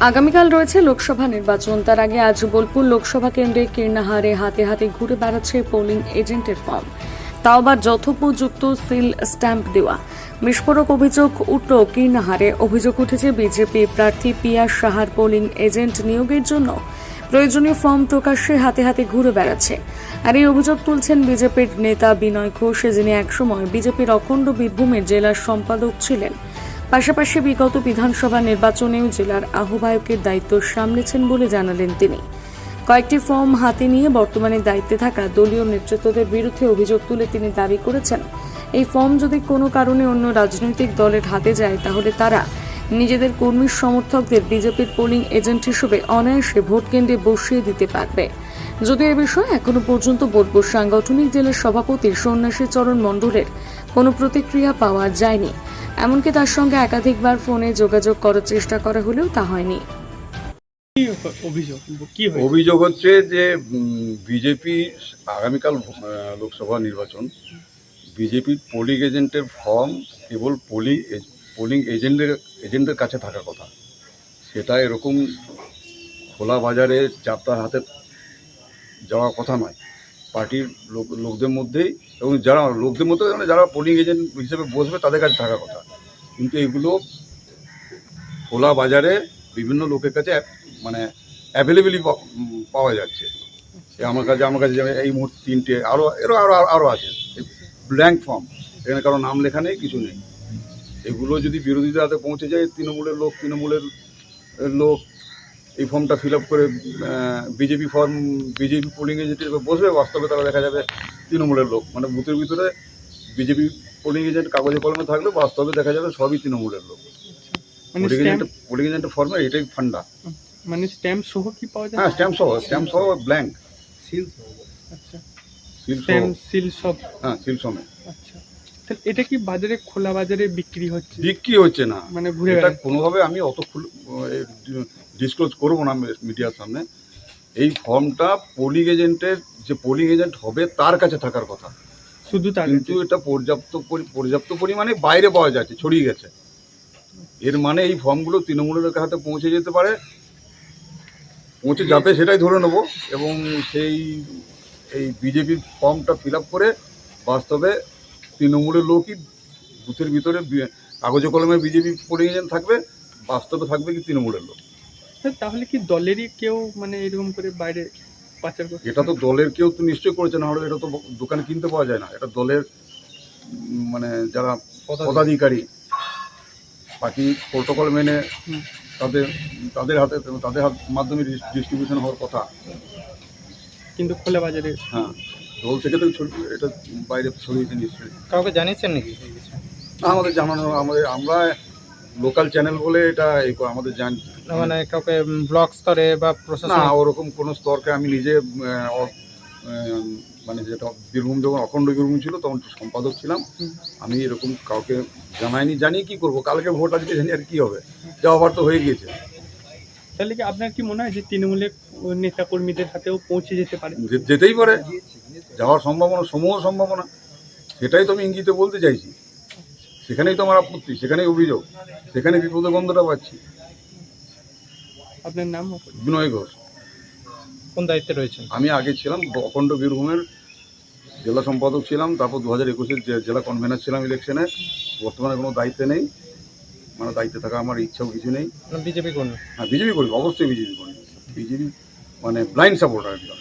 আগামীকাল রয়েছে লোকসভা নির্বাচন। তার আগে আজ বোলপুর লোকসভা কেন্দ্রে কীর্ণাহারে হাতে হাতে ঘুরে বেড়াচ্ছে পোলিং এজেন্টের ফর্ম। তাও আবার যথোপযুক্ত সিল স্ট্যাম্প দেওয়া। বিস্ফোরক অভিযোগ উঠল কীর্ণাহারে। অভিযোগ উঠেছে বিজেপি প্রার্থী পিয়াস সাহার পোলিং এজেন্ট নিয়োগের জন্য। প্রয়োজনীয় ফর্ম প্রকাশ্যে হাতে হাতে ঘুরে বেড়াচ্ছে। আর এই অভিযোগ তুলছেন বিজেপির নেতা বিনয় ঘোষ, যিনি একসময় বিজেপির অখণ্ড বীরভূমের জেলার সম্পাদক ছিলেন। পাশাপাশি বিগত বিধানসভা নির্বাচনেও জেলার আহ্বায়কের দায়িত্ব সামলেছেন বলে জানালেন তিনি। কয়েকটি ফর্ম হাতে নিয়ে বর্তমানে দায়িত্বে থাকা দলীয় নেতৃত্বদের বিরুদ্ধে অভিযোগ তুলে তিনি দাবি করেছেন, এই ফর্ম যদি কোনো কারণে অন্য রাজনৈতিক দলের হাতে যায়, তাহলে তারা নিজেদের কর্মী সমর্থকদের বিজেপির পোলিং এজেন্ট হিসেবে অনায়াসে ভোট কেন্দ্রে বসিয়ে দিতে পারবে। যদিও এ বিষয়ে এখনও পর্যন্ত বোলপুর সাংগঠনিক জেলার সভাপতি সন্ন্যাসী চরণ মণ্ডলের কোনো প্রতিক্রিয়া পাওয়া যায়নি। এমনকি তার সঙ্গে একাধিকবার ফোনে যোগাযোগ করার চেষ্টা করা হলেও তা হয়নি। অভিযোগ? অভিযোগ হচ্ছে যে বিজেপি আগামীকাল লোকসভা নির্বাচন। বিজেপির পোলিং এজেন্টের ফর্ম কেবল পোলিং পোলিং এজেন্টের এজেন্টের কাছে থাকার কথা। সেটা এরকম খোলা বাজারে চাপতার হাতে যাওয়ার কথা নয়। পার্টির লোক লোকদের মধ্যেই এবং যারা লোকদের মধ্যে মানে যারা পোলিং এজেন্ট হিসেবে বসবে তাদের কাছে থাকার কথা। কিন্তু এগুলো খোলা বাজারে বিভিন্ন লোকের কাছে মানে অ্যাভেলেবেলই পাওয়া যাচ্ছে। এ আমার কাছে আমার কাছে এই মুহূর্তে তিনটে আরও এরও আরও আরও আছে। ব্ল্যাঙ্ক ফর্ম এখানে কারও নাম লেখা নেই কিছু নেই। এগুলো যদি বিরোধীদের হাতে পৌঁছে যায় তৃণমূলের লোক তৃণমূলের লোক এই ফর্মটা ফিল আপ করে BJP form BJP polling agent বসবে বাস্তবে তারা দেখা যাবে তৃণমূলের লোক। মানে বুথের ভিতরে বিজেপি পোলিং এজেন্ট কাগজে কলমে থাকলে বাস্তবে দেখা যাবে সবই তৃণমূলের লোক। মানে পোলিং এজেন্ট পোলিং এজেন্টের ফর্মে এটাই ফান্ডা মানে স্ট্যাম্প সহ কি পাওয়া যায়? হ্যাঁ স্ট্যাম্প সহ স্ট্যাম্প সহ ব্ল্যাঙ্ক আচ্ছা। সিল সহ। স্ট্যাম্প সিল সব। হ্যাঁ সিল সমেত আচ্ছা। তাহলে এটা কি বাজারে খোলা বাজারে বিক্রি হচ্ছে? বিক্রি হচ্ছে না। মানে ঘুরে এটা কোনোভাবে আমি অত ডিসক্লোজ করব না মিডিয়ার সামনে। এই ফর্মটা পোলিং এজেন্টের যে পোলিং এজেন্ট হবে তার কাছে থাকার কথা। শুধু কিন্তু এটা পর্যাপ্ত পরি- পর্যাপ্ত পরিমাণে বাইরে পাওয়া যাচ্ছে ছড়িয়ে গেছে। এর মানে এই ফর্মগুলো তৃণমূলের হাতে পৌঁছে যেতে পারে। পৌঁছে যাবে সেটাই ধরে নেব এবং সেই এই বিজেপির ফর্মটা ফিল আপ করে বাস্তবে তৃণমূলের লোকই বুথের ভিতরে কাগজে কলমে বিজেপি পোলিং এজেন্ট থাকবে বাস্তবে থাকবে কি তৃণমূলের লোক। তাহলে কি দলেরই কেউ মানে এরকম করে বাইরে পাচার করছে এটা তো দলের কেউ তো নিশ্চয় করেছে না হলে এটা তো দোকানে কিনতে পাওয়া যায় না। এটা দলের মানে যারা পদাধিকারী বাকি প্রোটোকল মেনে তাদের তাদের হাতে তাদের হাত মাধ্যমে ডিস্ট্রিবিউশন হওয়ার কথা। কিন্তু খোলা বাজারে হ্যাঁ দল থেকে তো এটা বাইরে ছড়িয়েছে নিশ্চয়ই। কাউকে জানিয়েছেন নাকি? না আমাদের জানানো আমাদের আমরা লোকাল চ্যানেল বলে এটা আমাদের জান মানে কাউকে ব্লক স্তরে বা না ওরকম কোনো স্তরকে আমি নিজে মানে যেটা বীরভূম যখন অখণ্ড বীরভূম ছিল তখন তো সম্পাদক ছিলাম। আমি এরকম কাউকে জানাইনি জানি কি করব? কালকে ভোট আজকে জানি আর কি হবে। যা হবার তো হয়ে গিয়েছে। তাহলে কি আপনার কি মনে হয় যে তৃণমূলের নেতা কর্মীদের হাতেও পৌঁছে যেতে পারে? যেতেই পারে। যাওয়ার সম্ভাবনা সমূহ সম্ভাবনা। সেটাই তো আমি ইঙ্গিতে বলতে চাইছি। সেখানেই তো আমার আপত্তি সেখানেই অভিযোগ সেখানে বিপদের গন্ধটা পাচ্ছি। আপনার নাম? বিনয় ঘোষ। কোন দায়িত্বে রয়েছেন? আমি আগে ছিলাম অখণ্ড বীরভূমের জেলা সম্পাদক ছিলাম তারপর দু হাজার একুশের জেলা কনভেনার ছিলাম ইলেকশনে বর্তমানে কোনো দায়িত্বে নেই। মানে দায়িত্বে থাকা আমার ইচ্ছাও কিছু নেই। বিজেপি করি হ্যাঁ বিজেপি করি অবশ্যই বিজেপি করি বিজেপি মানে ব্লাইন্ড সাপোর্টার একদম